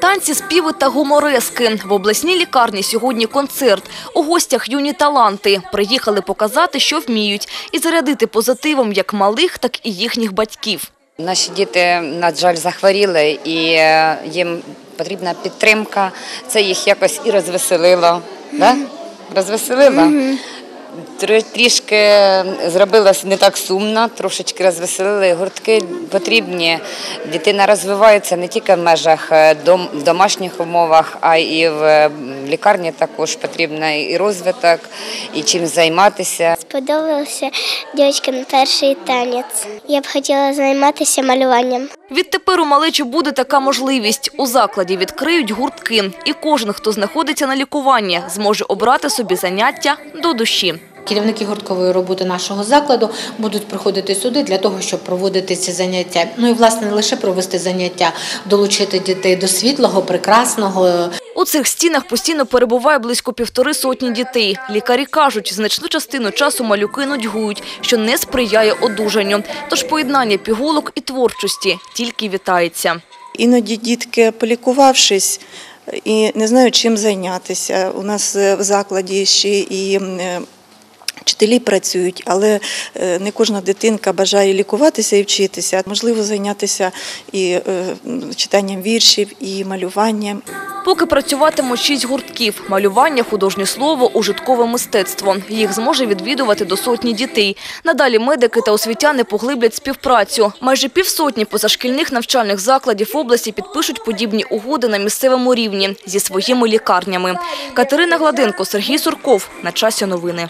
Танці, співи та гуморески. В обласній лікарні сьогодні концерт. У гостях юні таланти. Приїхали показати, що вміють, і зарядити позитивом як малих, так і їхніх батьків. Наші діти, на жаль, захворіли, і е, їм потрібна підтримка. Це їх якось і розвеселило. Да? Розвеселило. Тр- Трішки зробилось не так сумно, трошечки розвеселили. Гуртки потрібні. Дитина розвивається не тільки в межах е, в домашніх умовах, а і в е, лікарні також потрібно і розвиток, і чим займатися. Сподобався дівчинкам перший танець. Я б хотіла займатися малюванням. Відтепер у малечі буде така можливість. У закладі відкриють гуртки. І кожен, хто знаходиться на лікуванні, зможе обрати собі заняття до душі. Керівники гурткової роботи нашого закладу будуть приходити сюди для того, щоб проводити ці заняття. Ну і власне не лише провести заняття, долучити дітей до світлого, прекрасного. У цих стінах постійно перебуває близько півтори сотні дітей. Лікарі кажуть, значну частину часу малюки нудьгують, що не сприяє одужанню. Тож поєднання пігулок і творчості тільки вітається. Іноді дітки, полікувавшись і не знають, чим зайнятися. У нас е, в закладі ще і е, вчителі працюють, але е, не кожна дитинка бажає лікуватися і вчитися. Можливо, зайнятися і читанням віршів, і малюванням. Поки працюватимуть шість гуртків – малювання, художнє слово, ужиткове мистецтво. Їх зможе відвідувати до сотні дітей. Надалі медики та освітяни поглиблять співпрацю. Майже півсотні позашкільних навчальних закладів області підпишуть подібні угоди на місцевому рівні зі своїми лікарнями. Катерина Гладенко, Сергій Сурков. На часі новини.